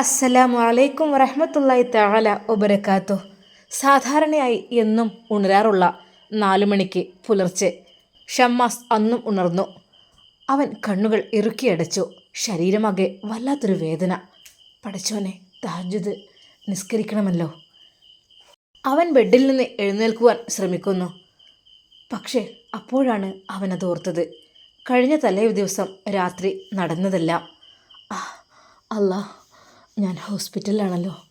അസ്സലാമു അലൈക്കും വറഹമത്തല്ലായി തആല ഒബരക്കാത്തു സാധാരണയായി എന്നും ഉണരാറുള്ള നാലു മണിക്ക് പുലർച്ചെ ഷമ്മാസ് അന്നും ഉണർന്നു. അവൻ കണ്ണുകൾ ഇറുക്കിയടച്ചു ശരീരമാകെ വല്ലാത്തൊരു വേദന. പടച്ചോനെ താജുദ് നിസ്കരിക്കണമല്ലോ. അവൻ ബെഡിൽ നിന്ന് എഴുന്നേൽക്കുവാൻ ശ്രമിക്കുന്നു. പക്ഷേ അപ്പോഴാണ് അവനത് ഓർത്തത്. കഴിഞ്ഞ തലേ ദിവസം രാത്രി നടന്നതെല്ലാം. അല്ലാ ഞാൻ ഹോസ്പിറ്റലിലാണല്ലോ.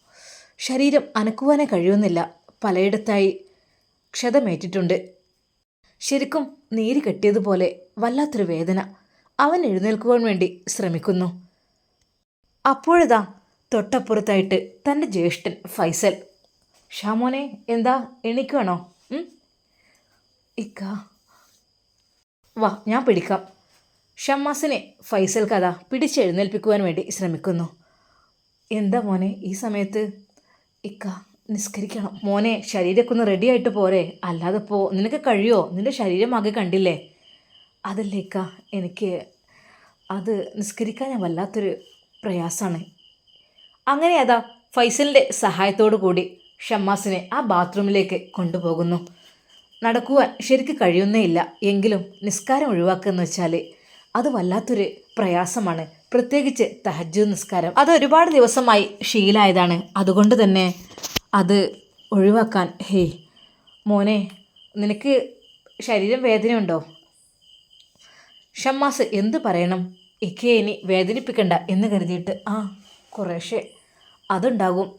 ശരീരം അനക്കുവാനേ കഴിയുന്നില്ല. പലയിടത്തായി ക്ഷതമേറ്റിട്ടുണ്ട്. ശരിക്കും നീര് കെട്ടിയതുപോലെ വല്ലാത്തൊരു വേദന. അവൻ എഴുന്നേൽക്കുവാൻ വേണ്ടി ശ്രമിക്കുന്നു. അപ്പോഴതാ തൊട്ടപ്പുറത്തായിട്ട് തന്റെ ജ്യേഷ്ഠൻ ഫൈസൽ. ഷാമോനെ എന്താ? എണീക്കുവാണോ? ഇക്ക. വാ ഞാൻ പിടിക്കാം. ഷമ്മാസിനെ ഫൈസൽ കഥ പിടിച്ചെഴുന്നേൽപ്പിക്കുവാൻ വേണ്ടി ശ്രമിക്കുന്നു. എന്താ മോനെ ഈ സമയത്ത്? ഇക്ക നിസ്കരിക്കണം. മോനെ ശരീരമൊക്കെ ഒന്ന് റെഡി ആയിട്ട് പോരെ. അല്ലാതെ പോ നിനക്ക് കഴിയോ? നിന്റെ ശരീരം ആകെ കണ്ടില്ലേ? അതല്ലേ ഇക്ക എനിക്ക് അത് നിസ്കരിക്കാൻ ഞാൻ വല്ലാത്തൊരു പ്രയാസമാണ് അങ്ങനെ അതാ ഫൈസലിന്റെ സഹായത്തോടു കൂടി ഷമ്മാസിനെ ആ ബാത്റൂമിലേക്ക് കൊണ്ടുപോകുന്നു. നടക്കുവാൻ ശരിക്ക് കഴിയുന്നേ ഇല്ല. എങ്കിലും നിസ്കാരം ഒഴിവാക്കുക എന്ന് വെച്ചാൽ അത് വല്ലാത്തൊരു പ്രയാസമാണ്. പ്രത്യേകിച്ച് തഹജ് നിസ്കാരം. അത് ഒരുപാട് ദിവസമായി ശീലായതാണ്. അതുകൊണ്ട് തന്നെ അത് ഒഴിവാക്കാൻ ഹേയ് മോനെ നിനക്ക് ശരീരം വേദനയുണ്ടോ? ഷമ്മാസ് എന്ത് പറയണം? ഇക്കയെ ഇനി വേദനിപ്പിക്കണ്ട എന്ന് കരുതിയിട്ട് ആ കുറേശ്ശെ അതുണ്ടാകും.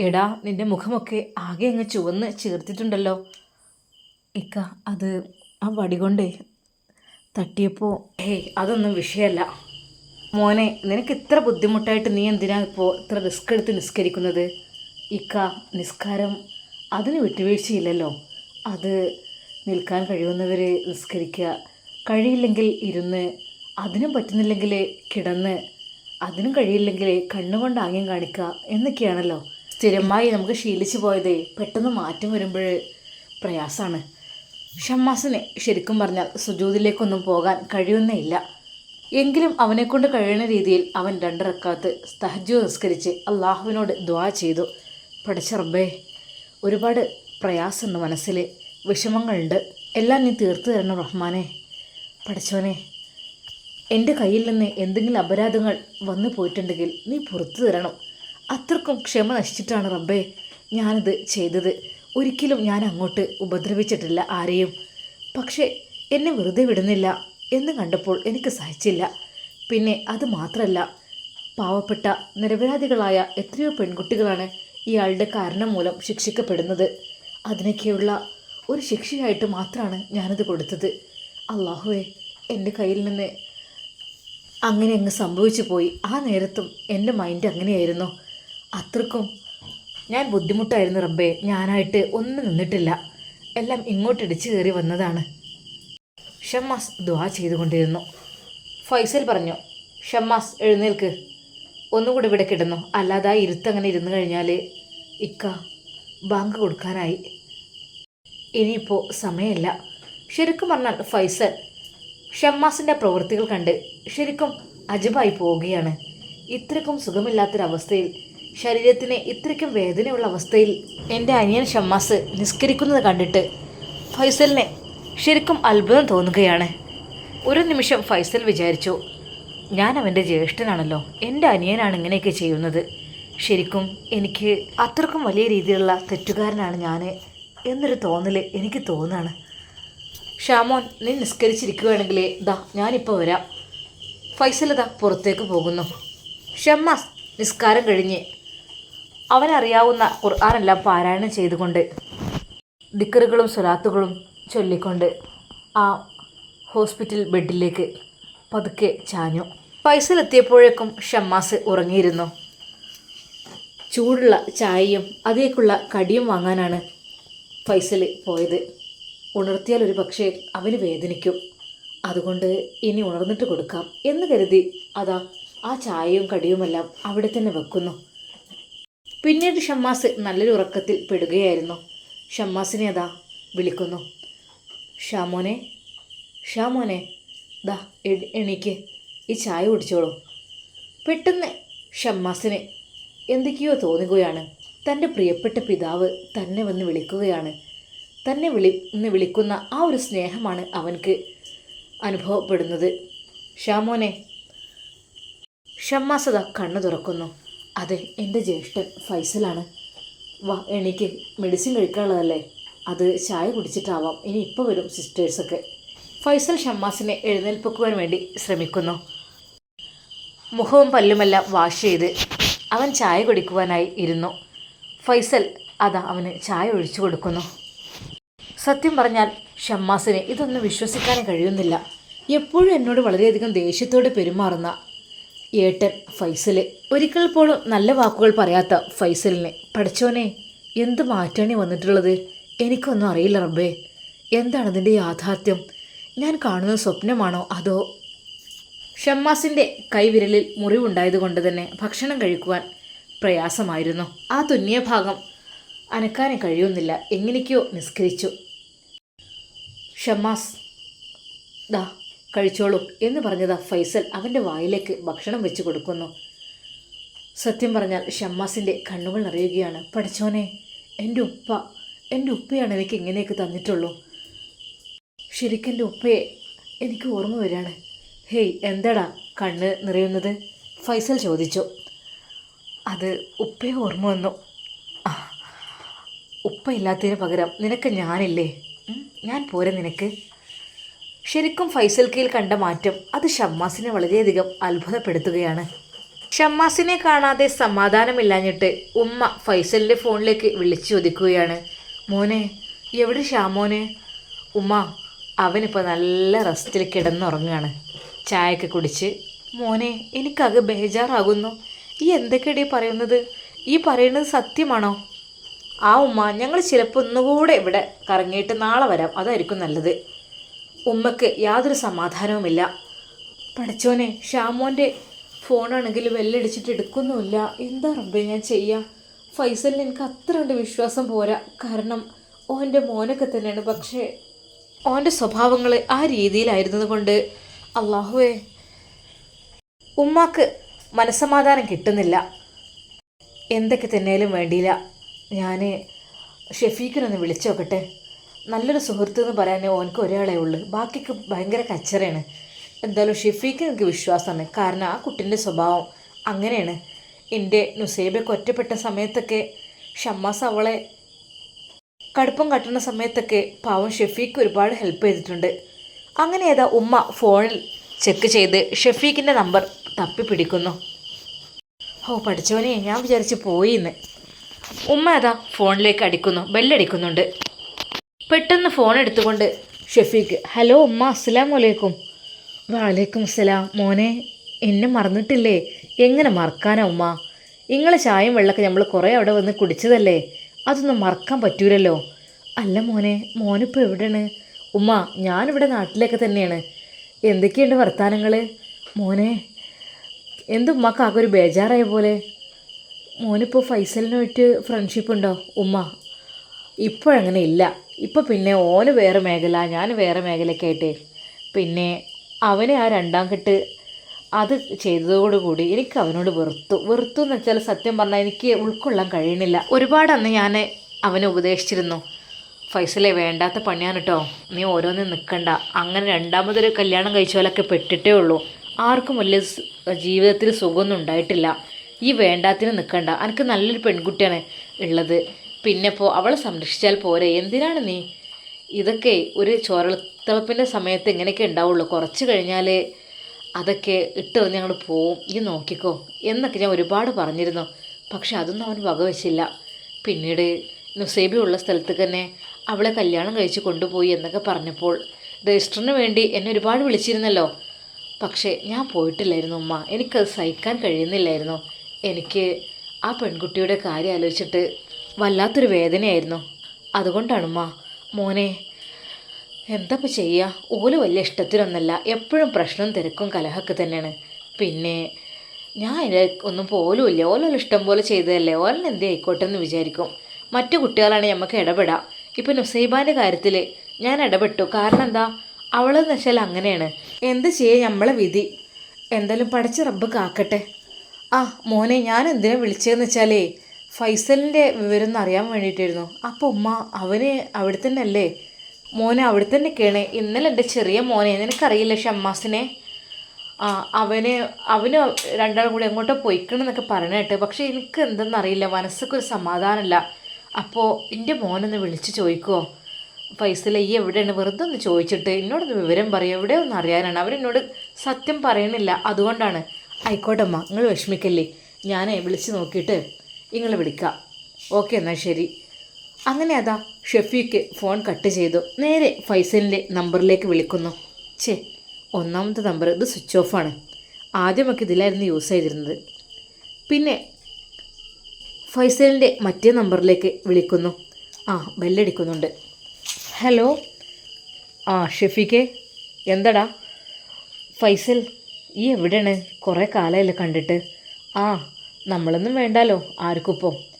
എടാ നിന്റെ മുഖമൊക്കെ ആകെ അങ്ങ് ചുവന്ന് ചേർത്തിട്ടുണ്ടല്ലോ. ഇക്ക അത് ആ വടി കൊണ്ടേ തട്ടിയപ്പോൾ ഹേയ് അതൊന്നും വിഷയമല്ല. മോനെ നിനക്ക് ഇത്ര ബുദ്ധിമുട്ടായിട്ട് നീ എന്തിനാ ഇപ്പോൾ ഇത്ര റിസ്ക് എടുത്ത് നിസ്കരിക്കുന്നത്? ഇക്ക നിസ്കാരം അതിന് വിട്ടുവീഴ്ചയില്ലല്ലോ. അത് നിൽക്കാൻ കഴിയുന്നവർ നിസ്കരിക്കുക കഴിയില്ലെങ്കിൽ ഇരുന്ന് അതിനും പറ്റുന്നില്ലെങ്കിൽ കിടന്ന് അതിനും കഴിയില്ലെങ്കിൽ കണ്ണുകൊണ്ട് ആംഗ്യം കാണിക്കുക എന്നൊക്കെയാണല്ലോ. സ്ഥിരമായി നമുക്ക് ശീലിച്ചു പോയത് പെട്ടെന്ന് മാറ്റം വരുമ്പോൾ പ്രയാസമാണ് ഷമ്മാസിനെ ശരിക്കും പറഞ്ഞാൽ സുജൂതിലേക്കൊന്നും പോകാൻ കഴിയുന്നേ ഇല്ല. എങ്കിലും അവനെക്കൊണ്ട് കഴിയുന്ന രീതിയിൽ അവൻ രണ്ടിറക്കാത്ത് തഹജു നിസ്കരിച്ച് അള്ളാഹുവിനോട് ദ്വാ ചെയ്തു. പഠിച്ച റബ്ബേ ഒരുപാട് പ്രയാസമുണ്ട് മനസ്സിൽ വിഷമങ്ങളുണ്ട്. എല്ലാം നീ തീർത്തു തരണം റഹ്മാനെ? പഠിച്ചവനെ എന്റെ കയ്യിൽ നിന്ന് എന്തെങ്കിലും അപരാധങ്ങൾ വന്നു പോയിട്ടുണ്ടെങ്കിൽ നീ പുറത്തു തരണം? അത്രക്കും ക്ഷമ നശിച്ചിട്ടാണ് റബ്ബേ ഞാനിത് ചെയ്തത്. ഒരിക്കലും ഞാൻ അങ്ങോട്ട് ഉപദ്രവിച്ചിട്ടില്ല ആരെയും. പക്ഷേ എന്നെ വെറുതെ വിടുന്നില്ല. എന്ന് കണ്ടപ്പോൾ എനിക്ക് സഹിച്ചില്ല. പിന്നെ അത് മാത്രമല്ല പാവപ്പെട്ട നിരപരാധികളായ എത്രയോ പെൺകുട്ടികളാണ് ഇയാളുടെ കാരണം മൂലം ശിക്ഷിക്കപ്പെടുന്നത്. അതിനൊക്കെയുള്ള ഒരു ശിക്ഷയായിട്ട് മാത്രമാണ് ഞാനത് കൊടുത്തത്. അള്ളാഹുവേ എന്റെ കയ്യിൽ നിന്ന് അങ്ങനെ അങ്ങ് സംഭവിച്ചു പോയി. ആ നേരത്തും എന്റെ മൈൻഡ് അങ്ങനെയായിരുന്നു. അത്രക്കും ഞാൻ ബുദ്ധിമുട്ടായിരുന്നു റബ്ബേ. ഞാനായിട്ട് ഒന്നും നിന്നിട്ടില്ല. എല്ലാം ഇങ്ങോട്ടിടിച്ച് കയറി വന്നതാണ്. ഷമ്മാസ് ദ്വാ ചെയ്തുകൊണ്ടിരുന്നു. ഫൈസൽ പറഞ്ഞു ഷമ്മാസ് എഴുന്നേൽക്ക്. ഒന്നുകൂടി ഇവിടെ കിടന്നു. അല്ലാതെ ആ ഇരുത്തങ്ങനെ ഇരുന്ന് കഴിഞ്ഞാൽ ഇക്ക ബാങ്ക് കൊടുക്കാനായി. ഇനിയിപ്പോൾ സമയമില്ല. ശരിക്കും പറഞ്ഞാൽ ഫൈസൽ ഷമ്മാസിന്റെ പ്രവൃത്തികൾ കണ്ട് ശരിക്കും അജബായി പോവുകയാണ്. ഇത്രയ്ക്കും സുഖമില്ലാത്തൊരവസ്ഥയിൽ ശരീരത്തിന് ഇത്രയ്ക്കും വേദനയുള്ള അവസ്ഥയിൽ എന്റെ അനിയൻ ഷമ്മാസ് നിസ്കരിക്കുന്നത് കണ്ടിട്ട് ഫൈസലിനെ ശരിക്കും അത്ഭുതം തോന്നുകയാണ്. ഒരു നിമിഷം ഫൈസൽ വിചാരിച്ചു ഞാൻ അവന്റെ ജ്യേഷ്ഠനാണല്ലോ എന്റെ അനിയനാണ് ഇങ്ങനെയൊക്കെ ചെയ്യുന്നത്. ശരിക്കും എനിക്ക് അത്രക്കും വലിയ രീതിയിലുള്ള തെറ്റുകാരനാണ് ഞാൻ എന്നൊരു തോന്നൽ എനിക്ക് തോന്നാണ്. ഷാമോൻ നീ നിസ്കരിച്ചിരിക്കുകയാണെങ്കിൽ ദാ ഞാനിപ്പോൾ വരാം. ഫൈസൽ ദാ പുറത്തേക്ക് പോകുന്നു. ഷമ്മാസ് നിസ്കാരം കഴിഞ്ഞ്. അവനറിയാവുന്ന ഖുർആാനെല്ലാം പാരായണം ചെയ്തുകൊണ്ട് ദിക്കറുകളും സ്വലാത്തുകളും ചൊല്ലിക്കൊണ്ട് ആ ഹോസ്പിറ്റൽ ബെഡിലേക്ക് പതുക്കെ ചാഞ്ഞു. ഫൈസൽ എത്തിയപ്പോഴേക്കും ഷമ്മാസ് ഉറങ്ങിയിരുന്നു. ചൂടുള്ള ചായയും അതിലേക്കുള്ള കടിയും വാങ്ങാനാണ് ഫൈസൽ പോയത്. ഉണർത്തിയാൽ ഒരു പക്ഷേ അവന് വേദനിക്കും. അതുകൊണ്ട് ഇനി ഉണർന്നിട്ട് കൊടുക്കാം എന്ന് കരുതി അതാ ആ ചായയും കടിയുമെല്ലാം അവിടെ തന്നെ വെക്കുന്നു. പിന്നീട് ഷമ്മാസ് നല്ലൊരു ഉറക്കത്തിൽ പെടുകയായിരുന്നു. ഷമ്മാസിനെ അതാ വിളിക്കുന്നു. ഷാമോനെ ഷാമോനെ ദാ എണീക്ക്. ഈ ചായ കുടിച്ചോളൂ. പെട്ടെന്ന് ഷമ്മാസിന് എന്തൊക്കെയോ തോന്നുകയാണ്. തന്റെ പ്രിയപ്പെട്ട പിതാവ് തന്നെ വന്ന് വിളിക്കുകയാണ്. തന്നെ വിളി എന്ന് വിളിക്കുന്ന ആ ഒരു സ്നേഹമാണ് അവനക്ക് അനുഭവപ്പെടുന്നത്. ഷാമോനെ ഷമ്മാസത കണ്ണു തുറക്കുന്നു. അതെ എന്റെ ജ്യേഷ്ഠൻ ഫൈസലാണ്. വാ എണീക്ക്. മെഡിസിൻ കഴിക്കാനുള്ളതല്ലേ? അത് ചായ കുടിച്ചിട്ടാവാം. ഇനി ഇപ്പോൾ വരും സിസ്റ്റേഴ്സൊക്കെ. ഫൈസൽ ഷമ്മാസിനെ എഴുന്നേൽപ്പിക്കുവാൻ വേണ്ടി ശ്രമിക്കുന്നു. മുഖവും പല്ലുമെല്ലാം വാഷ് ചെയ്ത് അവൻ ചായ കുടിക്കുവാനായി ഇരുന്നു. ഫൈസൽ അതാ അവന് ചായ ഒഴിച്ചു കൊടുക്കുന്നു. സത്യം പറഞ്ഞാൽ ഷമ്മാസിനെ ഇതൊന്നും വിശ്വസിക്കാൻ കഴിയുന്നില്ല. എപ്പോഴും എന്നോട് വളരെയധികം ദേഷ്യത്തോടെ പെരുമാറുന്ന ഏട്ടൻ ഫൈസൽ. ഒരിക്കൽ പോലും നല്ല വാക്കുകൾ പറയാത്ത ഫൈസലിനെ. പഠിച്ചോനെ എന്ത് മാറ്റാണ് വന്നിട്ടുള്ളത്? എനിക്കൊന്നും അറിയില്ല റബ്ബേ. എന്താണ് ഇതിന്റെ യാഥാർത്ഥ്യം? ഞാൻ കാണുന്ന സ്വപ്നമാണോ അതോ ഷമ്മാസിന്റെ കൈവിരലിൽ മുറിവുണ്ടായതുകൊണ്ട് തന്നെ ഭക്ഷണം കഴിക്കുവാൻ പ്രയാസമായിരുന്നു. ആ തുന്നിയ ഭാഗം അനക്കാനും കഴിയുന്നില്ല. എങ്ങനെയൊക്കെയോ നിസ്കരിച്ചു. ഷമ്മാസ് ദാ കഴിച്ചോളൂ എന്ന് പറഞ്ഞതാ ഫൈസൽ അവന്റെ വായിലേക്ക് ഭക്ഷണം വെച്ച് കൊടുക്കുന്നു. സത്യം പറഞ്ഞാൽ ഷമ്മാസിന്റെ കണ്ണുകൾ നിറയുകയാണ്. പഠിച്ചോനെ എന്റെ ഉപ്പ എന്റെ ഉപ്പയാണ് എനിക്ക് ഇങ്ങനെയൊക്കെ തന്നിട്ടുള്ളൂ. ശരിക്കും എന്റെ ഉപ്പയെ എനിക്ക് ഓർമ്മ വരികയാണ്. ഹേയ് എന്താടാ കണ്ണ് നിറയുന്നത്? ഫൈസൽ ചോദിച്ചു. അത് ഉപ്പയെ ഓർമ്മ വന്നു. ഉപ്പ ഇല്ലാത്തതിന് പകരം നിനക്ക് ഞാനില്ലേ? ഞാൻ പോരെ നിനക്ക്. ശരിക്കും ഫൈസൽ കീൽ കണ്ട മാറ്റം അത് ഷമ്മാസിനെ വളരെയധികം അത്ഭുതപ്പെടുത്തുകയാണ്. ഷമ്മാസിനെ കാണാതെ സമാധാനമില്ലാഞ്ഞിട്ട് ഉമ്മ ഫൈസലിന്റെ ഫോണിലേക്ക് വിളിച്ചു ചോദിക്കുകയാണ്. മോനെ എവിടെ ഷാമോനെ ഉമ്മ അവനിപ്പോൾ നല്ല റെസ്റ്റിൽ കിടന്നുറങ്ങുകയാണ് ചായയൊക്കെ കുടിച്ച്. മോനെ എനിക്കത് ബേജാറാകുന്നു. ഈ എന്തൊക്കെയാണ് ഈ പറയുന്നത്? ഈ പറയുന്നത് സത്യമാണോ? ആ ഉമ്മ ഞങ്ങൾ ചിലപ്പോൾ ഒന്നുകൂടെ ഇവിടെ കറങ്ങിയിട്ട് നാളെ വരാം. അതായിരിക്കും നല്ലത്. ഉമ്മക്ക് യാതൊരു സമാധാനവുമില്ല. പഠിച്ചോനെ ഷാമോന്റെ ഫോണാണെങ്കിൽ വെല്ലടിച്ചിട്ട് എടുക്കുന്നുമില്ല. എന്താ റബ്ബേ ഞാൻ ചെയ്യാം? ഫൈസലിന് എനിക്ക് അത്ര കണ്ട് വിശ്വാസം പോരാ. കാരണം ഓന്റെ മോനൊക്കെ തന്നെയാണ്. പക്ഷേ ഓന്റെ സ്വഭാവങ്ങൾ ആ രീതിയിലായിരുന്നത് കൊണ്ട് അള്ളാഹുവേ ഉമ്മാക്ക് മനസ്സമാധാനം കിട്ടുന്നില്ല. എന്തൊക്കെ തന്നെയാലും വേണ്ടിയില്ല. ഞാൻ ഷെഫീഖിനൊന്ന് വിളിച്ചു നോക്കട്ടെ. നല്ലൊരു സുഹൃത്ത് എന്ന് പറയാൻ ഓനക്ക് ഒരാളേ ഉള്ളൂ. ബാക്കിക്ക് ഭയങ്കര കച്ചറയാണ്. എന്തായാലും ഷെഫീഖിന് എനിക്ക് വിശ്വാസമാണ്. കാരണം ആ കുട്ടീന്റെ സ്വഭാവം അങ്ങനെയാണ്. എന്റെ നുസൈബയൊക്കെ ഒറ്റപ്പെട്ട സമയത്തൊക്കെ ഷമ്മാസ് അവളെ കടുപ്പം കട്ടുന്ന സമയത്തൊക്കെ പാവം ഷെഫീഖ് ഒരുപാട് ഹെൽപ്പ് ചെയ്തിട്ടുണ്ട്. അങ്ങനെ ഏതാ ഉമ്മ ഫോണിൽ ചെക്ക് ചെയ്ത് ഷെഫീഖിന്റെ നമ്പർ തപ്പി പിടിക്കുന്നു ഓ പഠിച്ചവനെ ഞാൻ വിചാരിച്ച് പോയി എന്ന് ഉമ്മ അതാ ഫോണിലേക്ക് അടിക്കുന്നു ബെല്ലടിക്കുന്നുണ്ട് പെട്ടെന്ന് ഫോൺ എടുത്തുകൊണ്ട് ഷെഫീഖ് ഹലോ ഉമ്മ അസ്സലാമലൈക്കും വാലേക്കും അസ്സലാം മോനെ എന്നെ മറന്നിട്ടില്ലേ? എങ്ങനെ മറക്കാനാ ഉമ്മ? ഇങ്ങളെ ചായയും വെള്ളമൊക്കെ നമ്മൾ കുറേ അവിടെ വന്ന് കുടിച്ചതല്ലേ? അതൊന്നും മറക്കാൻ പറ്റൂലല്ലോ. അല്ല മോനെ മോനിപ്പോൾ എവിടെയാണ്? ഉമ്മ ഞാനിവിടെ നാട്ടിലേക്ക് തന്നെയാണ്. എന്തൊക്കെയുണ്ട് വർത്താനങ്ങൾ മോനെ എന്തുമ്മക്ക് ആകെ ഒരു ബേജാറായ പോലെ. മോനിപ്പോൾ ഫൈസലിനുമായിട്ട് ഫ്രണ്ട്ഷിപ്പ് ഉണ്ടോ? ഉമ്മ ഇപ്പോഴങ്ങനെ ഇല്ല. ഇപ്പം പിന്നെ ഓന് വേറെ മേഖല ഞാൻ വേറെ മേഖലയൊക്കെ ആയിട്ട്. പിന്നെ അവനെ ആ രണ്ടാം കെട്ട് അത് ചെയ്തതോടുകൂടി എനിക്ക് അവനോട് വെറുത്തു. വെറുത്തു എന്ന് വെച്ചാൽ സത്യം പറഞ്ഞാൽ എനിക്ക് ഉൾക്കൊള്ളാൻ കഴിയണില്ല. ഒരുപാട് അന്ന് ഞാൻ അവനെ ഉപദേശിച്ചിരുന്നു. ഫൈസലെ വേണ്ടാത്ത പണിയാണ് കേട്ടോ നീ ഓരോന്നും നിൽക്കണ്ട അങ്ങനെ രണ്ടാമതൊരു കല്യാണം കഴിച്ചോലൊക്കെ പെട്ടിട്ടേ ഉള്ളൂ. ആർക്കും വലിയ ജീവിതത്തിൽ സുഖമൊന്നും ഉണ്ടായിട്ടില്ല. ഈ വേണ്ടാത്തിന് നിൽക്കണ്ട എനിക്ക് നല്ലൊരു പെൺകുട്ടിയാണ് ഉള്ളത്. പിന്നെ ഇപ്പോൾ അവളെ സംരക്ഷിച്ചാൽ പോരെ. എന്തിനാണ് നീ? ഇതൊക്കെ ഒരു ചോരത്തിളപ്പിന്റെ സമയത്ത് ഇങ്ങനെയൊക്കെ ഉണ്ടാവുള്ളൂ. കുറച്ച് കഴിഞ്ഞാൽ അതൊക്കെ ഇട്ടെറിഞ്ഞ് ഞങ്ങൾ പോവും. ഈ നോക്കിക്കോ. എന്നൊക്കെ ഞാൻ ഒരുപാട് പറഞ്ഞിരുന്നു. പക്ഷെ അതൊന്നും അവൻ വകവെച്ചില്ല. പിന്നീട് നുസൈബി ഉള്ള സ്ഥലത്ത് തന്നെ അവളെ കല്യാണം കഴിച്ച് കൊണ്ടുപോയി എന്നൊക്കെ പറഞ്ഞപ്പോൾ രജിസ്റ്ററിന് വേണ്ടി എന്നെ ഒരുപാട് വിളിച്ചിരുന്നല്ലോ. പക്ഷേ ഞാൻ പോയിട്ടില്ലായിരുന്നു ഉമ്മ. എനിക്കത് സഹിക്കാൻ കഴിയുന്നില്ലായിരുന്നു. എനിക്ക് ആ പെൺകുട്ടിയുടെ കാര്യം ആലോചിച്ചിട്ട് വല്ലാത്തൊരു വേദനയായിരുന്നു. അതുകൊണ്ടാണ് ഉമ്മ മോനെ എന്താപ്പോൾ ചെയ്യുക ഓൽ വലിയ ഇഷ്ടത്തിനൊന്നല്ല. എപ്പോഴും പ്രശ്നം തിരക്കും കലഹമൊക്കെ തന്നെയാണ്. പിന്നെ ഞാൻ അതിന്റെ ഒന്നും പോലുമില്ല ഓലോല ഇഷ്ടം പോലെ ചെയ്തതല്ലേ? ഓലിന് എന്തേ ആയിക്കോട്ടെ എന്ന് വിചാരിക്കും. മറ്റു കുട്ടികളാണ് നമുക്ക് ഇടപെടാം. ഇപ്പം നുസൈബാന്റെ കാര്യത്തിൽ ഞാൻ ഇടപെട്ടു. കാരണം എന്താ? അവളെന്ന് വെച്ചാൽ അങ്ങനെയാണ്. എന്ത് ചെയ്യേ നമ്മളെ വിധി? എന്തായാലും പഠിച്ച റബ്ബ് കാക്കട്ടെ. ആ മോനെ ഞാൻ എന്തിനാ വിളിച്ചതെന്ന് വെച്ചാലേ ഫൈസലിന്റെ വിവരം അറിയാൻ വേണ്ടിയിട്ടായിരുന്നു. അപ്പോൾ ഉമ്മ അവന് അവിടെ തന്നെ അല്ലേ? മോനെ അവിടെ നിൽക്കുകയാണ് ഇന്നലെ എന്റെ ചെറിയ മോനെ നിനക്കറിയില്ല ഷമ്മാസിനെ? ആ അവന് അവന് രണ്ടാളും കൂടി എങ്ങോട്ടോ പോയിക്കണമെന്നൊക്കെ പറഞ്ഞിട്ട് പക്ഷേ എനിക്ക് എന്തെന്നറിയില്ല മനസ്സൊക്കെ ഒരു സമാധാനമല്ല. അപ്പോൾ എന്റെ മോനൊന്ന് വിളിച്ച് ചോദിക്കുമോ ഫൈസല ഈ എവിടെയാണ്? വെറുതെ ഒന്ന് ചോദിച്ചിട്ട് എന്നോടൊന്ന് വിവരം പറയും. എവിടെ ഒന്ന് അറിയാനാണ്. അവരെന്നോട് സത്യം പറയണില്ല. അതുകൊണ്ടാണ്. ആയിക്കോട്ടമ്മ നിങ്ങൾ വിഷമിക്കല്ലേ. ഞാനേ വിളിച്ച് നോക്കിയിട്ട് നിങ്ങൾ വിളിക്കാം. ഓക്കെ എന്നാൽ ശരി. അങ്ങനെ അതാ ഷെഫീക്ക് ഫോൺ കട്ട് ചെയ്തു. നേരെ ഫൈസലിന്റെ നമ്പറിലേക്ക് വിളിക്കുന്നു. ഛേ ഒന്നാമത്തെ നമ്പർ ഇത് സ്വിച്ച് ഓഫാണ് ആദ്യമൊക്കെ ഇതിലായിരുന്നു യൂസ് ചെയ്തിരുന്നത്. പിന്നെ ഫൈസലിന്റെ മറ്റേ നമ്പറിലേക്ക് വിളിക്കുന്നു. ആ ബെല്ലടിക്കുന്നുണ്ട്. ഹലോ? ആ ഷെഫീക്കെ എന്തടാ? ഫൈസൽ ഈ എവിടെയാണ്? കുറേ കാലമല്ലേ കണ്ടിട്ട്. ആ നമ്മളൊന്നും വേണ്ടാലോ ആർക്കിപ്പോൾ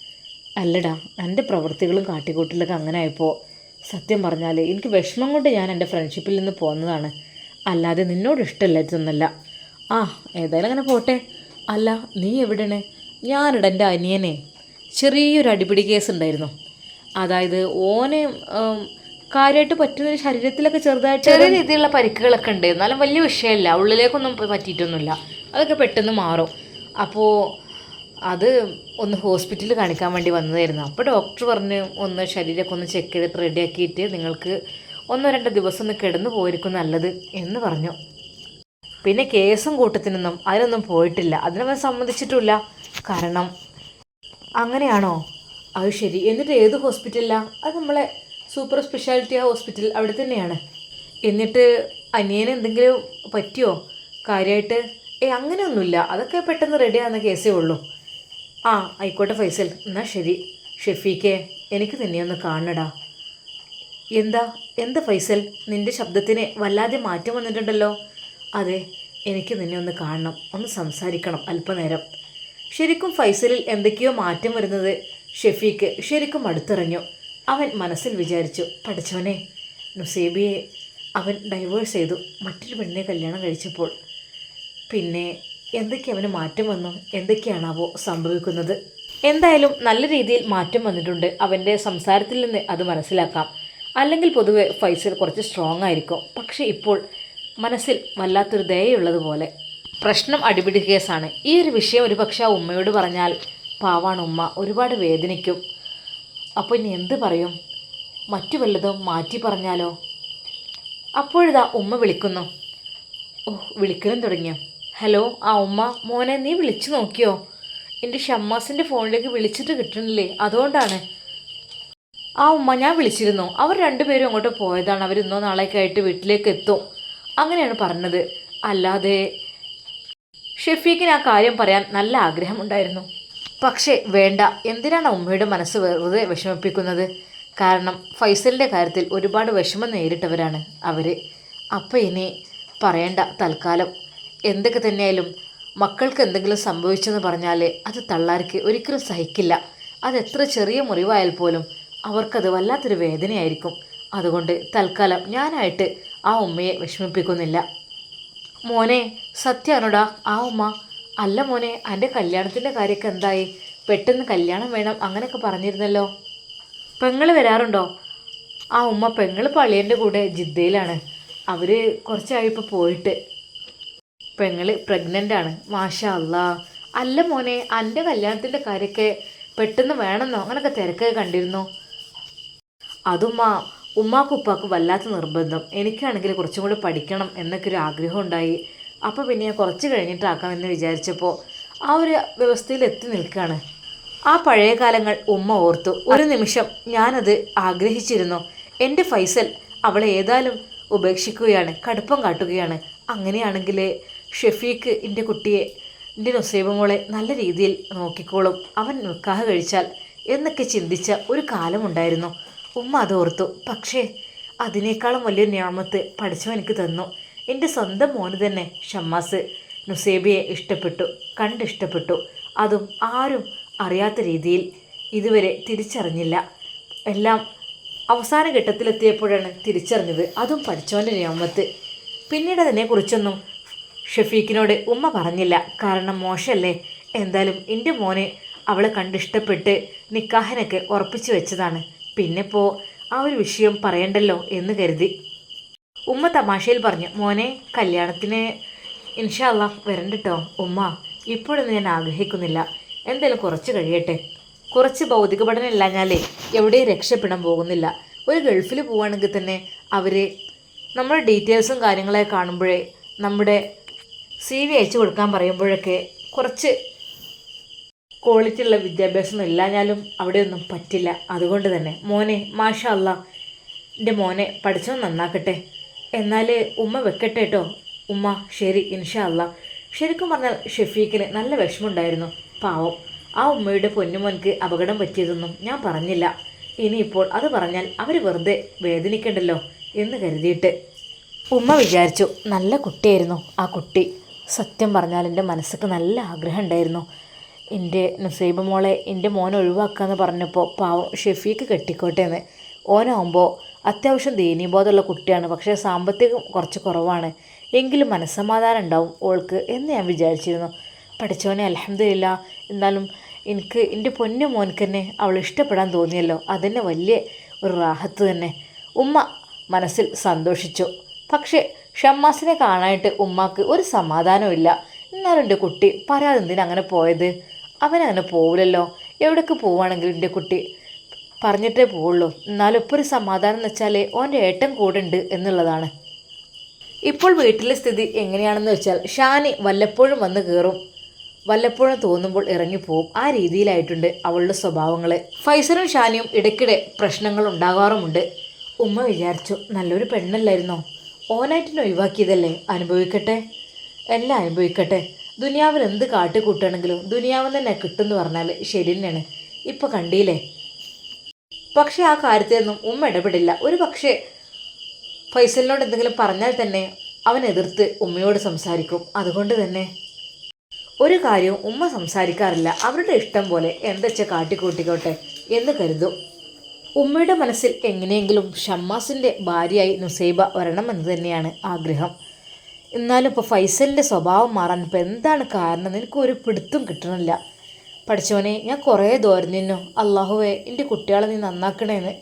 അല്ലടാ എന്റെ പ്രവൃത്തികളും കാട്ടിക്കൂട്ടിലൊക്കെ അങ്ങനെ ആയപ്പോൾ സത്യം പറഞ്ഞാൽ എനിക്ക് വിഷമം കൊണ്ട് ഞാൻ എന്റെ ഫ്രണ്ട്ഷിപ്പിൽ നിന്ന് പോകുന്നതാണ് അല്ലാതെ നിന്നോട് ഇഷ്ടമില്ലായിരുന്നല്ല ആ ഏതായാലും അങ്ങനെ പോട്ടെ. അല്ല നീ എവിടെയാണ്? ഞാനിട എന്റെ അനിയനെ. ചെറിയൊരു അടിപിടി കേസ് ഉണ്ടായിരുന്നു. അതായത് ഓനെ കാര്യമായിട്ട് പറ്റുന്ന ശരീരത്തിലൊക്കെ ചെറുതായിട്ട് ചെറിയ രീതിയിലുള്ള പരിക്കുകളൊക്കെ ഉണ്ട്. എന്നാലും വലിയ വിഷയമല്ല. ഉള്ളിലേക്കൊന്നും പറ്റിയിട്ടൊന്നുമില്ല. അതൊക്കെ പെട്ടെന്ന് മാറും. അപ്പോൾ അത് ഒന്ന് ഹോസ്പിറ്റലിൽ കാണിക്കാൻ വേണ്ടി വന്നതായിരുന്നു. അപ്പോൾ ഡോക്ടർ പറഞ്ഞ് ഒന്ന് ശരീരമൊക്കെ ഒന്ന് ചെക്ക് ചെയ്തിട്ട് റെഡിയാക്കിയിട്ട് നിങ്ങൾക്ക് ഒന്നോ രണ്ടോ ദിവസം ഒന്ന് കിടന്നു പോയിരിക്കും നല്ലത് എന്ന് പറഞ്ഞു. പിന്നെ കേസും കൂട്ടത്തിനൊന്നും അതിനൊന്നും പോയിട്ടില്ല. അതിനവൻ സമ്മതിച്ചിട്ടില്ല കാരണം അങ്ങനെയാണോ? അത് ശരി. എന്നിട്ട് ഏത് ഹോസ്പിറ്റലിലാണ് അത് നമ്മളെ സൂപ്പർ സ്പെഷ്യാലിറ്റി ഹോസ്പിറ്റൽ അവിടെ തന്നെയാണ്. എന്നിട്ട് അനിയന് എന്തെങ്കിലും പറ്റിയോ? കാര്യമായിട്ട് ഏ അങ്ങനെയൊന്നുമില്ല. അതൊക്കെ പെട്ടെന്ന് റെഡി ആവുന്ന കേസേ ഉള്ളൂ. ആ ആയിക്കോട്ടെ ഫൈസൽ. എന്നാൽ ശരി. ഷെഫീക്കെ എനിക്ക് നിന്നെ ഒന്ന് കാണണടാ. എന്താ? എന്താ ഫൈസൽ? നിന്റെ ശബ്ദത്തിന് വല്ലാതെ മാറ്റം വന്നിട്ടുണ്ടല്ലോ. അതെ എനിക്ക് നിന്നെ ഒന്ന് കാണണം. ഒന്ന് സംസാരിക്കണം അല്പനേരം. ശരിക്കും ഫൈസലിൽ എന്തൊക്കെയോ മാറ്റം വരുന്നത് ഷെഫീക്ക് ശരിക്കും അടുത്തിറങ്ങു അവൻ മനസ്സിൽ വിചാരിച്ചു പഠിച്ചവനെ നുസേബിയെ. അവൻ ഡൈവേഴ്സ് ചെയ്തു. മറ്റൊരു പെണ്ണിനെ കല്യാണം കഴിച്ചപ്പോൾ. പിന്നെ എന്തൊക്കെ അവന് മാറ്റം വന്നു? എന്തൊക്കെയാണാവോ സംഭവിക്കുന്നത്? എന്തായാലും നല്ല രീതിയിൽ മാറ്റം വന്നിട്ടുണ്ട്. അവന്റെ സംസാരത്തിൽ നിന്ന് അത് മനസ്സിലാക്കാം. അല്ലെങ്കിൽ പൊതുവെ ഫൈസൽ കുറച്ച് സ്ട്രോങ് ആയിരിക്കും. പക്ഷേ ഇപ്പോൾ മനസ്സിൽ വല്ലാത്തൊരു ദയുള്ളതുപോലെ പ്രശ്നം അടിപിടി കേസാണ്. ഈ ഒരു വിഷയം ഒരു പക്ഷേ ആ ഉമ്മയോട് പറഞ്ഞാൽ പാവാണ് ഉമ്മ. ഒരുപാട് വേദനിക്കും. അപ്പോൾ ഇനി എന്ത് പറയും? മറ്റു വല്ലതും മാറ്റി പറഞ്ഞാലോ? അപ്പോഴിതാ ഉമ്മ വിളിക്കുന്നു. ഓ വിളിക്കലും തുടങ്ങിയോ? ഹലോ ആ ഉമ്മ മോനെ നീ വിളിച്ചു നോക്കിയോ? എന്റെ ഷമ്മാസിന്റെ ഫോണിലേക്ക് വിളിച്ചിട്ട് കിട്ടണില്ലേ അതുകൊണ്ടാണ്. ആ ഉമ്മ ഞാൻ വിളിച്ചിരുന്നു. അവർ രണ്ടുപേരും അങ്ങോട്ട് പോയതാണ്. അവർ ഇന്നോ നാളേക്ക് ആയിട്ട് വീട്ടിലേക്ക് എത്തും. അങ്ങനെയാണ് പറഞ്ഞത്. അല്ലാതെ ഷെഫീഖിന് ആ കാര്യം പറയാൻ നല്ല ആഗ്രഹമുണ്ടായിരുന്നു. പക്ഷേ വേണ്ട. എന്തിനാണ് ഉമ്മയുടെ മനസ്സ് വെറുതെ വിഷമിപ്പിക്കുന്നത്? കാരണം ഫൈസലിന്റെ കാര്യത്തിൽ ഒരുപാട് വിഷമം നേരിട്ടവരാണ് അവർ അപ്പം ഇനി പറയണ്ട തൽക്കാലം എന്തൊക്കെ തന്നെയായാലും മക്കൾക്ക് എന്തെങ്കിലും സംഭവിച്ചെന്ന് പറഞ്ഞാൽ അത് തള്ളാർക്ക് ഒരിക്കലും സഹിക്കില്ല. അത് എത്ര ചെറിയ മുറിവായാൽ പോലും അവർക്കത് വല്ലാത്തൊരു വേദനയായിരിക്കും. അതുകൊണ്ട് തൽക്കാലം ഞാനായിട്ട് ആ ഉമ്മയെ വിഷമിപ്പിക്കുന്നില്ല. മോനെ സത്യാണോടാ ആ ഉമ്മ. അല്ല മോനെ എന്റെ കല്യാണത്തിന്റെ കാര്യമൊക്കെ എന്തായി? പെട്ടെന്ന് കല്യാണം വേണം അങ്ങനെയൊക്കെ പറഞ്ഞിരുന്നല്ലോ. പെങ്ങൾ വരാറുണ്ടോ? ആ ഉമ്മ പെങ്ങൾ പള്ളിയന്റെ കൂടെ ജിദ്ദയിലാണ്. അവർ കുറച്ചായി ഇപ്പോൾ പോയിട്ട് പെങ്ങൾ പ്രഗ്നന്റ് ആണ്. മാഷാ അല്ലാ അല്ല മോനെ എന്റെ കല്യാണത്തിന്റെ കാര്യമൊക്കെ പെട്ടെന്ന് വേണമെന്നോ അങ്ങനെയൊക്കെ തിരക്കൊക്കെ കണ്ടിരുന്നു. അതുമ്മ ഉമ്മാക്കും ഉപ്പാക്കും വല്ലാത്ത നിർബന്ധം. എനിക്കാണെങ്കിൽ കുറച്ചും കൂടി പഠിക്കണം എന്നൊക്കെ ഒരു ആഗ്രഹം ഉണ്ടായി. അപ്പോൾ പിന്നെ കുറച്ച് കഴിഞ്ഞിട്ടാക്കാമെന്ന് വിചാരിച്ചപ്പോൾ ആ ഒരു വ്യവസ്ഥയിൽ എത്തി നിൽക്കുകയാണ് ആ പഴയ കാലങ്ങൾ ഉമ്മ ഓർത്തു. ഒരു നിമിഷം ഞാനത് ആഗ്രഹിച്ചിരുന്നു. എന്റെ ഫൈസൽ അവളെ ഏതായാലും ഉപേക്ഷിക്കുകയാണ് കടുപ്പം കാട്ടുകയാണ്. അങ്ങനെയാണെങ്കിൽ ഷെഫീക്ക് എന്റെ കുട്ടിയെ എന്റെ നുസൈബ മോളെ നല്ല രീതിയിൽ നോക്കിക്കോളും. അവൻ നിൽക്കാഹ് കഴിച്ചാൽ എന്നൊക്കെ ചിന്തിച്ച ഒരു കാലമുണ്ടായിരുന്നു ഉമ്മ ഓർത്തു. പക്ഷേ അതിനേക്കാളും വലിയൊരു ഞാമത്ത് പഠിച്ചവൻ എനിക്ക് തന്നു. എന്റെ സ്വന്തം മോന് തന്നെ ഷമ്മാസ് നുസേബിയെ ഇഷ്ടപ്പെട്ടു കണ്ടിഷ്ടപ്പെട്ടു അതും ആരും അറിയാത്ത രീതിയിൽ ഇതുവരെ തിരിച്ചറിഞ്ഞില്ല. എല്ലാം അവസാന ഘട്ടത്തിലെത്തിയപ്പോഴാണ് തിരിച്ചറിഞ്ഞത്. അതും പഠിച്ചവന്റെ ഞാമത്ത്. പിന്നീട് അതിനെക്കുറിച്ചൊന്നും ഷഫീഖിനോട് ഉമ്മ പറഞ്ഞില്ല. കാരണം മോശമല്ലേ എന്തായാലും എന്റെ മോനെ അവളെ കണ്ടിഷ്ടപ്പെട്ട് നിക്കാഹിനൊക്കെ ഉറപ്പിച്ചു വെച്ചതാണ്. പിന്നെ പോ ആ ഒരു വിഷയം പറയണ്ടല്ലോ എന്ന് കരുതി. ഉമ്മ തമാശയിൽ പറഞ്ഞു മോനെ കല്യാണത്തിന് ഇൻഷാല്ല വരണ്ടട്ടോ ഉമ്മ. ഇപ്പോഴൊന്നും ഞാൻ ആഗ്രഹിക്കുന്നില്ല. എന്തായാലും കുറച്ച് കഴിയട്ടെ. കുറച്ച് ഭൗതിക പഠനം ഇല്ലാഞ്ഞാലേ എവിടെയും രക്ഷപ്പെടാൻ പോകുന്നില്ല. ഒരു ഗൾഫിൽ പോവുകയാണെങ്കിൽ തന്നെ അവർ നമ്മുടെ ഡീറ്റെയിൽസും കാര്യങ്ങളെ കാണുമ്പോഴേ നമ്മുടെ സി വി അയച്ചു കൊടുക്കാൻ പറയുമ്പോഴൊക്കെ കുറച്ച് ക്വാളിറ്റി ഉള്ള വിദ്യാഭ്യാസം ഇല്ലാഞ്ഞാലും അവിടെയൊന്നും പറ്റില്ല. അതുകൊണ്ട് തന്നെ മോനെ മാഷാ അല്ല എന്റെ മോനെ പഠിച്ചോ നന്നാക്കട്ടെ. എന്നാൽ ഉമ്മ വെക്കട്ടെ കേട്ടോ ഉമ്മ ശരി ഇൻഷാ അല്ല ശരിക്കും പറഞ്ഞാൽ ഷെഫീഖിന് നല്ല വിഷമമുണ്ടായിരുന്നു. പാവം. ആ ഉമ്മയുടെ പൊന്നുമോൻക്ക് അപകടം പറ്റിയതൊന്നും ഞാൻ പറഞ്ഞില്ല. ഇനിയിപ്പോൾ അത് പറഞ്ഞാൽ അവർ വെറുതെ വേദനിക്കണ്ടല്ലോ എന്ന് കരുതിയിട്ട് ഉമ്മ വിചാരിച്ചു. നല്ല കുട്ടിയായിരുന്നു ആ കുട്ടി. സത്യം പറഞ്ഞാൽ എന്റെ മനസ്സിക്ക് നല്ല ആഗ്രഹം ഉണ്ടായിരുന്നു എന്റെ നസീബ് മോളെ എന്റെ മോനെ ഒഴിവാക്കാന്ന് പറഞ്ഞപ്പോൾ പാവം ഷെഫീക്ക് കെട്ടിക്കോട്ടെ എന്ന്. ഓനാവുമ്പോൾ അത്യാവശ്യം ദീനീബോധമുള്ള കുട്ടിയാണ് പക്ഷേ സാമ്പത്തികം കുറച്ച് കുറവാണ്. എങ്കിലും മനസ്സമാധാനം ഉണ്ടാവും ഓൾക്ക് എന്ന് ഞാൻ വിചാരിച്ചിരുന്നു. പഠിച്ചവനെ അലഹമില്ല എന്നാലും എനിക്ക് എന്റെ പൊന്ന മോനക്ക് തന്നെ അവൾ ഇഷ്ടപ്പെടാൻ തോന്നിയല്ലോ. അതന്നെ വലിയ ഒരു റാഹത്ത് തന്നെ. ഉമ്മ മനസ്സിൽ സന്തോഷിച്ചു. പക്ഷേ ഷമ്മാസിനെ കാണാനായിട്ട് ഉമ്മാക്ക് ഒരു സമാധാനമില്ല എന്നാലും എന്റെ കുട്ടി പറയാതെ എന്തിനാ അങ്ങനെ പോയത്? അവനങ്ങനെ പോവില്ലല്ലോ. എവിടേക്ക് പോവുകയാണെങ്കിലും എന്റെ കുട്ടി പറഞ്ഞിട്ടേ പോവുള്ളൂ. എന്നാലും ഇപ്പോൾ ഒരു സമാധാനം എന്ന് വെച്ചാൽ ഓന്റെ ഏട്ടൻ കൂടെ ഉണ്ട് എന്നുള്ളതാണ്. ഇപ്പോൾ വീട്ടിലെ സ്ഥിതി എങ്ങനെയാണെന്ന് വെച്ചാൽ ഷാനി വല്ലപ്പോഴും വന്ന് കയറും. വല്ലപ്പോഴും തോന്നുമ്പോൾ ഇറങ്ങിപ്പോവും ആ രീതിയിലായിട്ടുണ്ട് അവളുടെ സ്വഭാവങ്ങൾ ഫൈസറും ഷാനിയും ഇടയ്ക്കിടെ പ്രശ്നങ്ങൾ ഉണ്ടാകാറുമുണ്ട്. ഉമ്മ വിചാരിച്ചു നല്ലൊരു പെണ്ണല്ലായിരുന്നോ? ഓനായിട്ടിനെ ഒഴിവാക്കിയതല്ലേ? അനുഭവിക്കട്ടെ. എല്ലാം അനുഭവിക്കട്ടെ. ദുനിയാവിൽ എന്ത് കാട്ടിക്കൂട്ടുകയാണെങ്കിലും ദുനിയാവിൽ തന്നെ കിട്ടുമെന്ന് പറഞ്ഞാൽ ശരി തന്നെയാണ് ഇപ്പോൾ കണ്ടില്ലേ? പക്ഷേ ആ കാര്യത്തിലൊന്നും ഉമ്മ ഇടപെടില്ല. ഒരു പക്ഷേ ഫൈസലിനോട് എന്തെങ്കിലും പറഞ്ഞാൽ തന്നെ അവൻ എതിർത്ത് ഉമ്മയോട് സംസാരിക്കും. അതുകൊണ്ട് തന്നെ. ഒരു കാര്യവും ഉമ്മ സംസാരിക്കാറില്ല. അവരുടെ ഇഷ്ടം പോലെ എന്തെച്ച കാട്ടിക്കൂട്ടിക്കോട്ടെ എന്ന് കരുതും. ഉമ്മയുടെ മനസ്സിൽ എങ്ങനെയെങ്കിലും ഷമ്മാസിന്റെ ഭാര്യയായി നുസൈബ വരണമെന്ന് തന്നെയാണ് ആഗ്രഹം. എന്നാലും ഇപ്പോൾ ഫൈസലിന്റെ സ്വഭാവം മാറാൻ ഇപ്പോൾ എന്താണ് കാരണം? നിനക്ക് ഒരു പിടുത്തും കിട്ടണില്ല. പഠിച്ചവനെ ഞാൻ കുറേ ദൂരം നിന്നു അള്ളാഹുവെ എന്റെ കുട്ടികളെ നീ നന്നാക്കണേന്ന്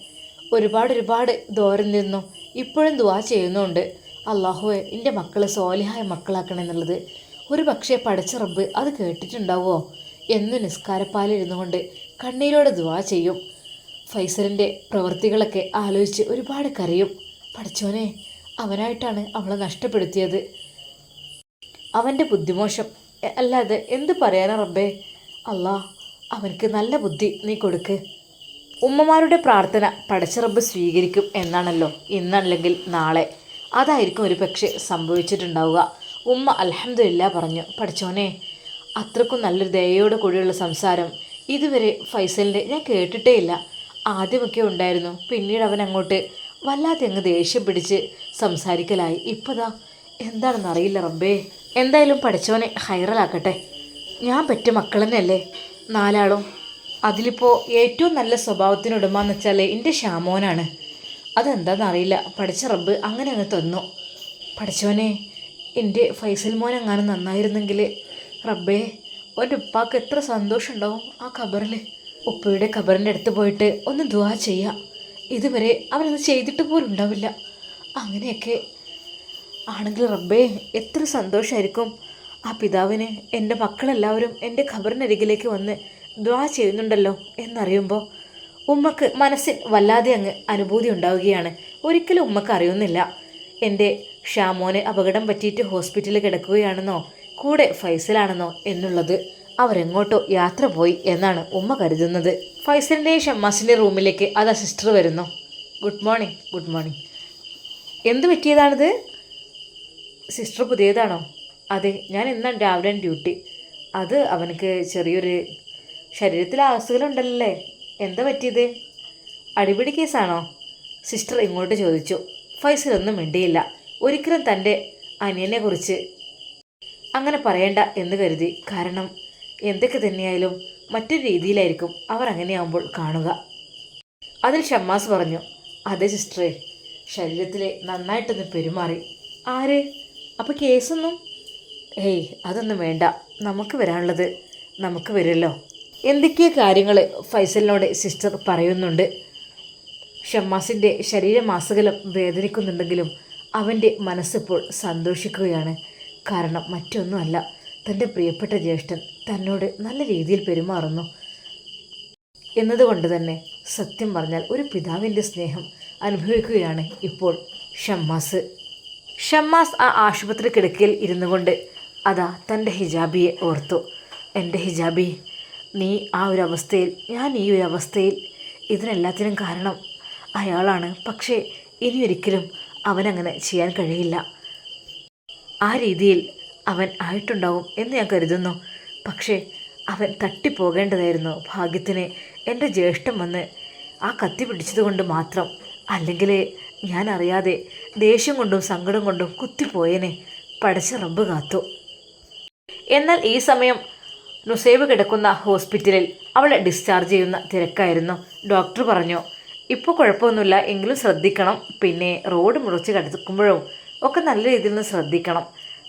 ഒരുപാട് ഒരുപാട് ദൂരം നിന്നു ഇപ്പോഴും ദുവാ ചെയ്യുന്നുണ്ട്. അള്ളാഹുവെ എന്റെ മക്കളെ സോലിഹായ മക്കളാക്കണമെന്നുള്ളത് ഒരു പക്ഷേ പഠിച്ച റബ്ബ് അത് കേട്ടിട്ടുണ്ടാവുമോ എന്ന് നിസ്കാരപ്പാലിരുന്നു കൊണ്ട് കണ്ണീരോടെ ദുവാ ചെയ്യും. ഫൈസലിന്റെ പ്രവൃത്തികളൊക്കെ ആലോചിച്ച് ഒരുപാട് കരയും. പഠിച്ചോനെ അവനായിട്ടാണ് അവളെ നഷ്ടപ്പെടുത്തിയത്. അവന്റെ ബുദ്ധിമോശം. അല്ലാതെ എന്ത് പറയാനാ റബ്ബേ? അല്ലാ അവനക്ക് നല്ല ബുദ്ധി നീ കൊടുക്ക്. ഉമ്മമാരുടെ പ്രാർത്ഥന പടച്ച റബ്ബ് സ്വീകരിക്കും എന്നാണല്ലോ ഇന്നല്ലെങ്കിൽ നാളെ. അതായിരിക്കും ഒരു പക്ഷേ സംഭവിച്ചിട്ടുണ്ടാവുക. ഉമ്മ അലഹമില്ല പറഞ്ഞു പഠിച്ചോനെ അത്രക്കും നല്ലൊരു ദയയോട് കൂടിയുള്ള സംസാരം. ഇതുവരെ ഫൈസലിന്റെ ഞാൻ കേട്ടിട്ടേ ഇല്ല ആദ്യമൊക്കെ ഉണ്ടായിരുന്നു. പിന്നീട് അവൻ അങ്ങോട്ട് വല്ലാതെ അങ്ങ് ദേഷ്യം പിടിച്ച് സംസാരിക്കലായി. ഇപ്പതാ എന്താണെന്നറിയില്ല റബ്ബേ. എന്തായാലും പഠിച്ചവനെ ഹൈറലാക്കട്ടെ. ഞാൻ പറ്റ മക്കൾ തന്നെയല്ലേ നാലാളും. അതിലിപ്പോൾ ഏറ്റവും നല്ല സ്വഭാവത്തിനുടമാന്ന് വെച്ചാൽ എന്റെ ഷാമോനാണ് അതെന്താണെന്നറിയില്ല പഠിച്ച റബ്ബ് അങ്ങനെ അങ്ങ് തന്നു. പഠിച്ചവനെ എന്റെ ഫൈസൽ മോൻ എങ്ങാനും നന്നായിരുന്നെങ്കിൽ റബ്ബേ ഒരു ഉപ്പാക്ക് എത്ര സന്തോഷമുണ്ടാവും ആ ഖബറിൽ ഉപ്പയുടെ ഖബറിന്റെ അടുത്ത് പോയിട്ട് ഒന്ന് ദുവാ ചെയ്യാം. ഇതുവരെ അവനത് ചെയ്തിട്ട് പോലും ഉണ്ടാവില്ല. അങ്ങനെയൊക്കെ. ആണെങ്കിൽ റബ്ബേ എത്ര സന്തോഷമായിരിക്കും ആ പിതാവിന് എന്റെ മക്കളെല്ലാവരും എന്റെ ഖബറിനരികിലേക്ക് വന്ന് ദ്വാ ചെയ്യുന്നുണ്ടല്ലോ എന്നറിയുമ്പോൾ ഉമ്മക്ക് മനസ്സിൽ വല്ലാതെ അങ്ങ് അനുഭൂതി ഉണ്ടാവുകയാണ്. ഒരിക്കലും ഉമ്മക്ക് അറിയുന്നില്ല. എന്റെ ഷാമോന് അപകടം പറ്റിയിട്ട് ഹോസ്പിറ്റലിൽ കിടക്കുകയാണെന്നോ കൂടെ ഫൈസലാണെന്നോ എന്നുള്ളത്. അവരെങ്ങോട്ടോ യാത്ര പോയി എന്നാണ് ഉമ്മ കരുതുന്നത്. ഫൈസലിന്റെയും ഷമ്മാസിന്റെ റൂമിലേക്ക് അതാ സിസ്റ്റർ വരുന്നു. Good morning good morning. എന്ത് പറ്റിയതാണിത്? സിസ്റ്റർ പുതിയതാണോ? അതെ ഞാൻ ഇന്നാണ് രാവിലെ ഡ്യൂട്ടി. അത് അവനക്ക് ചെറിയൊരു ശരീരത്തിൽ അസുഖമുണ്ടല്ലേ എന്താ പറ്റിയത്? അടിപിടി കേസാണോ? സിസ്റ്റർ ഇങ്ങോട്ട് ചോദിച്ചു. ഫൈസൽ ഒന്നും മിണ്ടിയില്ല. ഒരിക്കലും തന്റെ അനിയനെക്കുറിച്ച് അങ്ങനെ പറയണ്ട എന്ന് കരുതി. കാരണം എന്തൊക്കെ തന്നെയായാലും മറ്റൊരു രീതിയിലായിരിക്കും അവർ അങ്ങനെയാവുമ്പോൾ കാണുക. അതിൽ ഷമ്മാസ് പറഞ്ഞു അതെ സിസ്റ്ററെ ശരീരത്തിലെ നന്നായിട്ടൊന്ന് പെരുമാറി. ആര്? അപ്പോൾ കേസൊന്നും? ഏയ് അതൊന്നും വേണ്ട. നമുക്ക് വരാനുള്ളത് നമുക്ക് വരുമല്ലോ. എന്തൊക്കെയോ കാര്യങ്ങൾ ഫൈസലിനോട് സിസ്റ്റർ പറയുന്നുണ്ട്. ഷമ്മാസിന്റെ ശരീരമാസകലം വേദനിക്കുന്നുണ്ടെങ്കിലും അവന്റെ മനസ്സിപ്പോൾ സന്തോഷിക്കുകയാണ്. കാരണം മറ്റൊന്നുമല്ല തന്റെ പ്രിയപ്പെട്ട ജ്യേഷ്ഠൻ തന്നോട് നല്ല രീതിയിൽ പെരുമാറുന്നു. എന്നതുകൊണ്ട് തന്നെ സത്യം പറഞ്ഞാൽ ഒരു പിതാവിന്റെ സ്നേഹം അനുഭവിക്കുകയാണ് ഇപ്പോൾ ഷമ്മാസ്. ഷമ്മാസ് ആ ആശുപത്രി കിടക്കയിൽ ഇരുന്നു കൊണ്ട് അതാ തന്റെ ഹിജാബിയെ ഓർത്തു. എന്റെ ഹിജാബി നീ ആ ഒരു അവസ്ഥയിൽ ഞാൻ ഈ ഒരു അവസ്ഥയിൽ ഇതിനെല്ലാത്തിനും കാരണം അയാളാണ്. പക്ഷേ ഇനി ഒരിക്കലും അവനങ്ങനെ ചെയ്യാൻ കഴിയില്ല. ആ രീതിയിൽ അവൻ ആയിട്ടുണ്ടാവും എന്ന് ഞാൻ കരുതുന്നു. പക്ഷേ അവൻ തട്ടിപ്പോകേണ്ടതായിരുന്നു ഭാഗ്യത്തിന്. എന്റെ ജ്യേഷ്ഠം വന്ന് ആ കത്തി പിടിച്ചതുകൊണ്ട് മാത്രം. അല്ലെങ്കിൽ ഞാൻ അറിയാതെ ദേഷ്യം കൊണ്ടും സങ്കടം കൊണ്ടും കുത്തിപ്പോയേനെ. പടച്ച റബ്ബ് കാത്തു. എന്നാൽ ഈ സമയം നുസൈബ് കിടക്കുന്ന ഹോസ്പിറ്റലിൽ അവളെ ഡിസ്ചാർജ് ചെയ്യുന്ന തിരക്കായിരുന്നു. ഡോക്ടർ പറഞ്ഞു ഇപ്പോൾ കുഴപ്പമൊന്നുമില്ല എങ്കിലും ശ്രദ്ധിക്കണം. പിന്നെ റോഡ് മുറിച്ച് കിടക്കുമ്പോഴും ഒക്കെ നല്ല രീതിയിൽ നിന്ന് ശ്രദ്ധിക്കണം.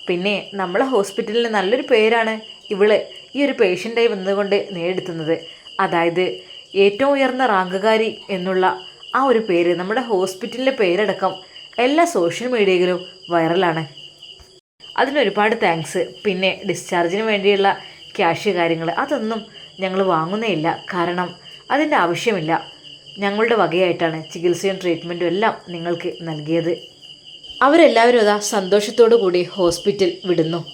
പിന്നെ നമ്മളെ ഹോസ്പിറ്റലിന് നല്ലൊരു പേരാണ്. ഇവൾ ഈ ഒരു പേഷ്യന്റായി വന്നതുകൊണ്ട് നേടിത്തുന്നത് അതായത് ഏറ്റവും ഉയർന്ന റാങ്കുകാരി എന്നുള്ള ആ ഒരു പേര് നമ്മുടെ ഹോസ്പിറ്റലിന്റെ പേരടക്കം എല്ലാ സോഷ്യൽ മീഡിയയിലും വൈറലാണ്. അതിനൊരുപാട് താങ്ക്സ് പിന്നെ ഡിസ്ചാർജിന് വേണ്ടിയുള്ള ക്യാഷ് കാര്യങ്ങൾ അതൊന്നും ഞങ്ങൾ വാങ്ങുന്നേയില്ല കാരണം അതിന്റെ ആവശ്യമില്ല. ഞങ്ങളുടെ വകയായിട്ടാണ് ചികിത്സയും ട്രീറ്റ്മെന്റും എല്ലാം നിങ്ങൾക്ക് നൽകിയത്. അവരെല്ലാവരും അതാ സന്തോഷത്തോടു കൂടി ഹോസ്പിറ്റൽ വിടുന്നു.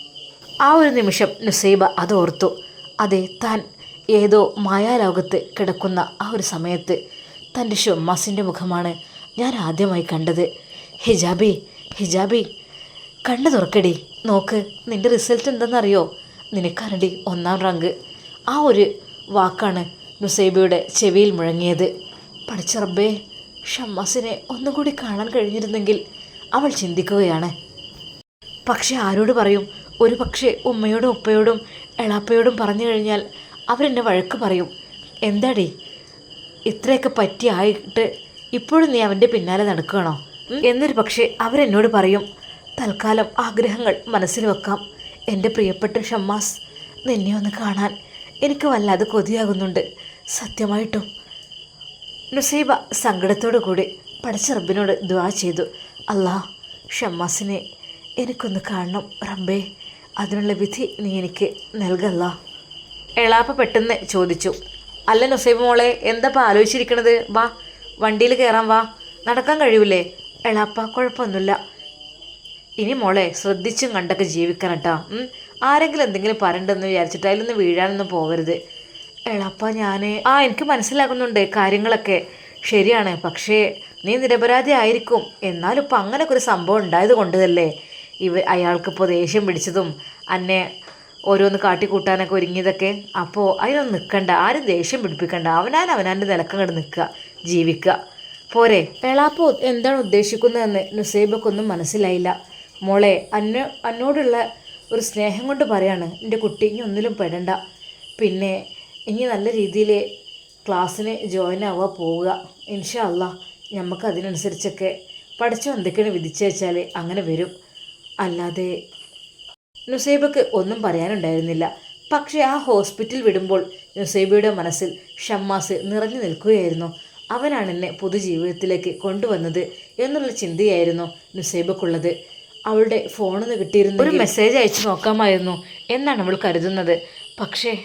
ആ ഒരു നിമിഷം നുസൈബ അതോർത്തു. അതെ താൻ ഏതോ മായാലോകത്ത് കിടക്കുന്ന ആ ഒരു സമയത്ത് തന്റെ ഷൊമ്മാസിന്റെ മുഖമാണ് ഞാൻ ആദ്യമായി കണ്ടത്. ഹിജാബി ഹിജാബി കണ്ണു തുറക്കടി. നോക്ക് നിന്റെ റിസൾട്ട് എന്തെന്നറിയോ? നിനക്കാരടി ഒന്നാം റാങ്ക്. ആ ഒരു വാക്കാണ് നുസൈബയുടെ ചെവിയിൽ മുഴങ്ങിയത്. പഠിച്ച റബ്ബേ ഷമ്മാസിനെ ഒന്നുകൂടി കാണാൻ കഴിഞ്ഞിരുന്നെങ്കിൽ അവൾ ചിന്തിക്കുകയാണ്. പക്ഷെ ആരോട് പറയും? ഒരു പക്ഷേ ഉമ്മയോടും ഉപ്പയോടും എളാപ്പയോടും പറഞ്ഞു കഴിഞ്ഞാൽ അവരെന്നെ വഴക്ക് പറയും. എന്താടി? ഇത്രയൊക്കെ പറ്റിയായിട്ട് ഇപ്പോഴും നീ അവന്റെ പിന്നാലെ നടക്കുകയാണോ? എന്നൊരു പക്ഷേ അവരെന്നോട് പറയും തൽക്കാലം ആഗ്രഹങ്ങൾ മനസ്സിൽ വെക്കാം. എന്റെ പ്രിയപ്പെട്ട ഷമ്മാസ് നിന്നെ ഒന്ന് കാണാൻ എനിക്ക് വല്ലാതെ കൊതിയാകുന്നുണ്ട്. സത്യമായിട്ടും. നുസൈബ സങ്കടത്തോടു കൂടി പഠിച്ച റബ്ബിനോട് ദുആ ചെയ്തു. അല്ലാ ഷമ്മാസിനെ എനിക്കൊന്ന് കാണണം റബ്ബേ. അതിനുള്ള വിധി നീ എനിക്ക് നൽകല്ല. എളാപ്പ പെട്ടെന്ന് ചോദിച്ചു. അല്ല നുസൈബ് മോളെ എന്താപ്പ ആലോചിച്ചിരിക്കണത്? വാ വണ്ടിയിൽ കയറാൻ വാ. നടക്കാൻ കഴിയൂലേ? എളാപ്പ കുഴപ്പമൊന്നുമില്ല. ഇനി മോളെ ശ്രദ്ധിച്ചും കണ്ടൊക്കെ ജീവിക്കണം കേട്ടോ ആരെങ്കിലും എന്തെങ്കിലും പറയണ്ടെന്ന് വിചാരിച്ചിട്ട് അതിലൊന്നും വീഴാനൊന്നും പോകരുത്. എളാപ്പ ഞാൻ ആ എനിക്ക് മനസ്സിലാകുന്നുണ്ട് കാര്യങ്ങളൊക്കെ. ശരിയാണ് പക്ഷേ നീ നിരപരാധി ആയിരിക്കും. എന്നാലും ഇപ്പം അങ്ങനെയൊക്കെ ഒരു സംഭവം ഉണ്ടായത് കൊണ്ടതല്ലേ ഇവ അയാൾക്കിപ്പോൾ ദേഷ്യം പിടിച്ചതും അന്നെ ഓരോന്ന് കാട്ടിക്കൂട്ടാനൊക്കെ ഒരുങ്ങിയതൊക്കെ. അപ്പോൾ അതിനൊന്നും നിൽക്കണ്ട ആരും ദേഷ്യം പിടിപ്പിക്കണ്ട. അവനാൻ അവനാന്റെ നിലക്കങ്ങോട്ട് നിൽക്കുക ജീവിക്കുക. പോരെ. എളാപ്പോ എന്താണ് ഉദ്ദേശിക്കുന്നതെന്ന് നുസൈബക്കൊന്നും മനസ്സിലായില്ല. മോളെ അന്ന അന്നോടുള്ള ഒരു സ്നേഹം കൊണ്ട് പറയാണ് എന്റെ കുട്ടി ഇനി ഒന്നിലും പെടണ്ട. പിന്നെ ഇനി നല്ല രീതിയിൽ ക്ലാസ്സിന് ജോയിൻ ആവുക പോവുക. ഇൻഷാ അല്ല നമുക്ക് അതിനനുസരിച്ചൊക്കെ പഠിച്ച എന്തൊക്കെയാണ് വിധിച്ചു വെച്ചാൽ അങ്ങനെ വരും. അല്ലാതെ നുസൈബക്ക് ഒന്നും പറയാനുണ്ടായിരുന്നില്ല. പക്ഷേ ആ ഹോസ്പിറ്റൽ വിടുമ്പോൾ നുസൈബയുടെ മനസ്സിൽ ഷമ്മാസ് നിറഞ്ഞു നിൽക്കുകയായിരുന്നു. അവനാണ് എന്നെ പൊതുജീവിതത്തിലേക്ക് കൊണ്ടുവന്നത് എന്നുള്ള ചിന്തയായിരുന്നു നുസൈബക്കുള്ളത്. അവളുടെ ഫോണിൽ നിന്ന് കിട്ടിയിരുന്ന ഒരു മെസ്സേജ് അയച്ചു നോക്കാമായിരുന്നു എന്നാണ് അവൾ കരുതുന്നത്. പക്ഷേ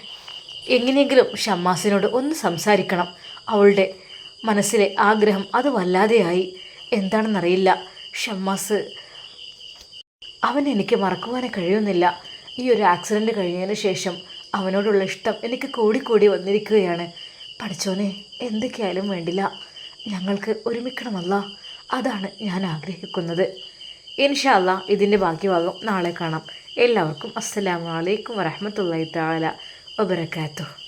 എങ്ങനെയെങ്കിലും ഷമ്മാസിനോട് ഒന്ന് സംസാരിക്കണം. അവളുടെ മനസ്സിലെ ആഗ്രഹം അത് വല്ലാതെയായി. എന്താണെന്നറിയില്ല. ഷമ്മാസ് അവൻ എനിക്ക് മറക്കുവാനേ കഴിയുന്നില്ല. ഈ ഒരു ആക്സിഡന്റ് കഴിഞ്ഞതിന് ശേഷം അവനോടുള്ള ഇഷ്ടം എനിക്ക് കൂടിക്കൂടി വന്നിരിക്കുകയാണ്. പഠിച്ചോനെ എന്തൊക്കെയായാലും വേണ്ടില്ല. ഞങ്ങൾക്ക് ഒരുമിക്കണമല്ല. അതാണ് ഞാൻ ആഗ്രഹിക്കുന്നത്. ഇൻഷാല്ല ഇതിന്റെ ബാക്കി ഭാഗം നാളെ കാണാം. എല്ലാവർക്കും അസ്സലാമു അലൈക്കും വരഹമത്തല്ലാ താല വബർക്കാത്തു